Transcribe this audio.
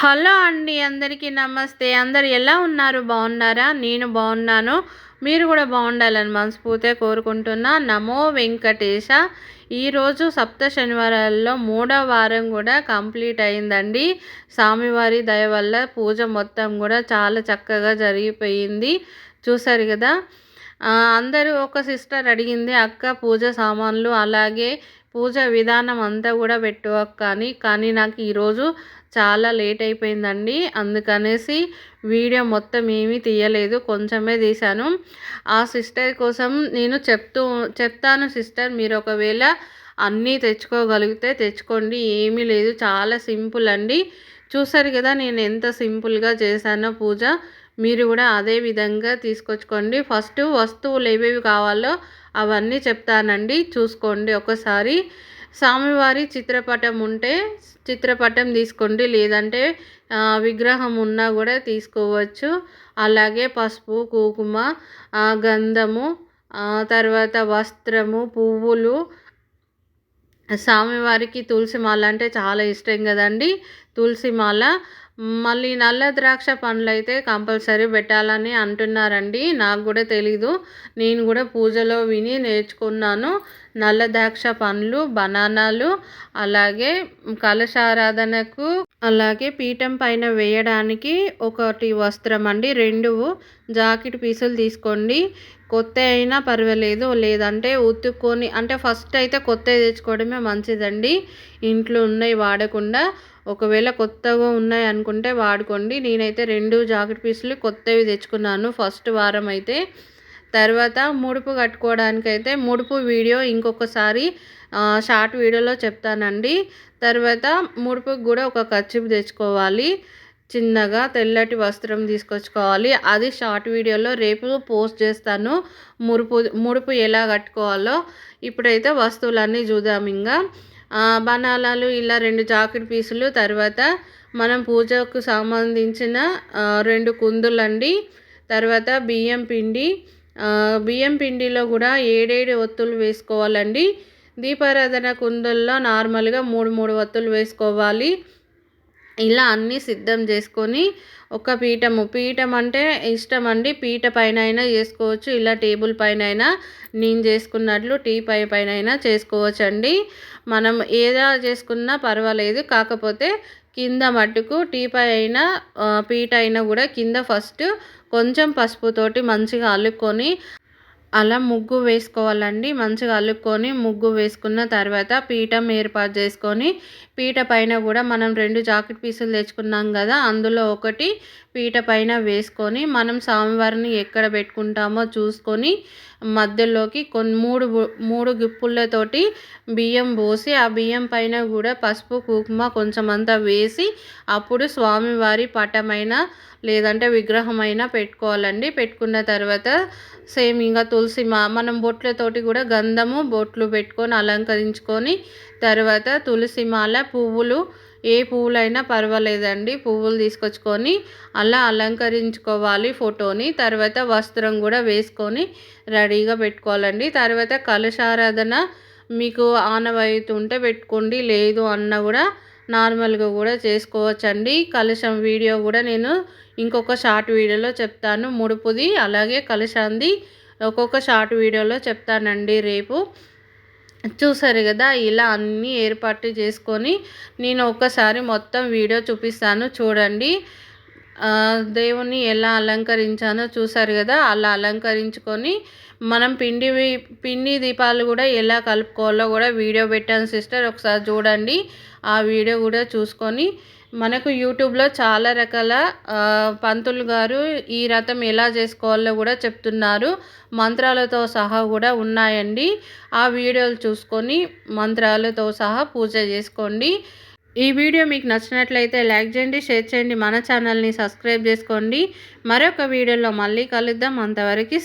Hello అండి అందరికీ నమస్తే. అందరు ఎలా ఉన్నారు? బాగున్నారా? నేను బాగున్నాను. మీరు కూడా బాగుండాలని మనస్ఫూర్తిగా కోరుకుంటున్నా. నమో వెంకటేశ. ఈరోజు సప్త శనివారాల్లో మూడో వారం కూడా కంప్లీట్ అయిందండి. స్వామివారి దయ వల్ల పూజ మొత్తం కూడా చాలా చక్కగా జరిగిపోయింది. చూసారు కదా? అందరూ ఒక సిస్టర్ అడిగింది అక్క పూజ సామాన్లు అలాగే పూజ విధానం అంతా కూడా పెట్టు కానీ కానీ నాకు ఈరోజు చాలా లేట్ అయిపోయిందండి. అందుకనేసి వీడియో మొత్తం ఏమీ తీయలేదు. కొంచెమే తీశాను. ఆ సిస్టర్ కోసం నేను చెప్తూ చెప్తాను సిస్టర్ మీరు ఒకవేళ అన్నీ తెచ్చుకోగలిగితే తెచ్చుకోండి. ఏమీ లేదు. చాలా సింపుల్ అండి. చూసారు కదా నేను ఎంత సింపుల్గా చేశానో పూజ. మీరు కూడా అదే విధంగా తీసుకొచ్చుకోండి. ఫస్ట్ వస్తువులు ఏవేవి కావాలో అవన్నీ చెప్తానండి. చూసుకోండి ఒకసారి. స్వామివారి చిత్రపటం ఉంటే చిత్రపటం తీసుకోండి. లేదంటే విగ్రహం ఉన్నా కూడా తీసుకోవచ్చు. అలాగే పసుపు కుంకుమ గంధము తర్వాత వస్త్రము పువ్వులు. స్వామివారికి తులసి మాల అంటే చాలా ఇష్టం కదండి. తులసి మాల మళ్ళీ నల్ల ద్రాక్ష పండ్లు అయితే కంపల్సరీ పెట్టాలని అంటున్నారండి. నాకు కూడా తెలీదు. నేను కూడా పూజలో విని నేర్చుకున్నాను. నల్ల ద్రాక్ష పండ్లు బనానాలు అలాగే కలశారాధనకు అలాగే పీఠం పైన వేయడానికి ఒకటి వస్త్రం అండి రెండు జాకెట్ పీసులు తీసుకోండి. కొత్త అయినా పర్వాలేదు లేదంటే ఉతుక్కొని అంటే ఫస్ట్ అయితే కొత్తవి తెచ్చుకోవడమే మంచిదండి. ఇంట్లో ఉన్నాయి వాడకుండా ఒకవేళ కొత్తగా ఉన్నాయి అనుకుంటే వాడుకోండి. నేనైతే రెండు జాకెట్ పీసులు కొత్తవి తెచ్చుకున్నాను ఫస్ట్ వారం అయితే. తర్వాత ముడుపు కట్టుకోవడానికైతే ముడుపు వీడియో ఇంకొకసారి షార్ట్ వీడియోలో చెప్తానండి. తర్వాత ముడుపుకి కూడా ఒక ఖర్చు తెచ్చుకోవాలి. చిన్నగా తెల్లటి వస్త్రం తీసుకొచ్చుకోవాలి. అది షార్ట్ వీడియోలో రేపు పోస్ట్ చేస్తాను. ముడుపు ముడుపు ఎలా కట్టుకోవాలో ఇప్పుడైతే వస్తువులన్నీ చూద్దాం ఇంకా బనాలాలు ఇలా రెండు జాకెట్ పీసులు తర్వాత మనం పూజకు సంబంధించిన రెండు కుందులండి. తర్వాత బియ్యం పిండి బియ్యం పిండిలో కూడా ఏడేడు ఒత్తులు వేసుకోవాలండి. దీపారాధన కుందుల్లో నార్మల్గా మూడు మూడు ఒత్తులు వేసుకోవాలి. ఇలా అన్నీ సిద్ధం చేసుకొని ఒక పీఠము పీఠం అంటే ఇష్టం అండి. పీట పైన అయినా చేసుకోవచ్చు ఇలా టేబుల్ పైన అయినా నేను చేసుకున్నట్లు టీ పై పైన అయినా చేసుకోవచ్చు అండి మనం ఏదా చేసుకున్నా పర్వాలేదు కాకపోతే కింద మటుకు టీపై అయినా పీట అయినా కూడా కింద ఫస్ట్ కొంచెం పసుపుతోటి మంచిగా అల్లుకొని అలా ముగ్గు వేసుకోవాలండి. మంచిగా అల్లుకొని ముగ్గు వేసుకున్న తర్వాత పీఠం ఏర్పాటు చేసుకొని పీట పైన కూడా మనం రెండు జాకెట్ పీసులు తెచ్చుకున్నాం కదా అందులో ఒకటి పీట పైన వేసుకొని మనం స్వామివారిని ఎక్కడ పెట్టుకుంటామో చూసుకొని మధ్యలోకి కొన్ని మూడు మూడు గిప్పులతోటి బియ్యం పోసి ఆ బియ్యం పైన కూడా పసుపు కుంకుమ కొంచెం అంతా వేసి అప్పుడు స్వామివారి పటమైన లేదంటే విగ్రహమైన పెట్టుకోవాలండి. పెట్టుకున్న తర్వాత సేమ్ ఇంకా తులసి మా మనం బొట్లతోటి కూడా గంధము బొట్లు పెట్టుకొని అలంకరించుకొని తర్వాత తులసి మాల పువ్వులు ఏ పువ్వులైనా పర్వాలేదండి. పువ్వులు తీసుకొచ్చుకొని అలా అలంకరించుకోవాలి ఫోటోని. తర్వాత వస్త్రం కూడా వేసుకొని రెడీగా పెట్టుకోవాలండి. తర్వాత కలశారాధన మీకు ఆనవాయితీ ఉంటే పెట్టుకోండి. లేదు అన్న కూడా నార్మల్గా కూడా చేసుకోవచ్చండి. కలశం వీడియో కూడా నేను ఇంకొక షార్ట్ వీడియోలో చెప్తాను. ముడుపుది అలాగే కలశాంది ఒక్కొక్క షార్ట్ వీడియోలో చెప్తానండి రేపు. చూసారు కదా ఇలా అన్నీ ఏర్పాటు చేసుకొని నేను ఒక్కసారి మొత్తం వీడియో చూపిస్తాను చూడండి. దేవుణ్ణి ఎలా అలంకరించానో చూసారు కదా అలా అలంకరించుకొని మనం పిండి పిండి దీపాలు కూడా ఎలా కలుపుకోవాలో కూడా వీడియో పెట్టాను సిస్టర్. ఒకసారి చూడండి ఆ వీడియో కూడా చూసుకొని మనకు యూట్యూబ్లో చాలా రకాల పంతులు గారు ఈ రథం ఎలా చేసుకోవాలో కూడా చెప్తున్నారు. మంత్రాలతో సహా కూడా ఉన్నాయండి. ఆ వీడియోలు చూసుకొని మంత్రాలతో సహా పూజ చేసుకోండి. ఈ వీడియో మీకు నచ్చినట్లయితే లైక్ చేయండి షేర్ చేయండి మన ఛానల్ని సబ్స్క్రైబ్ చేసుకోండి. మరొక వీడియోలో మళ్ళీ కలుద్దాం. అంతవరకు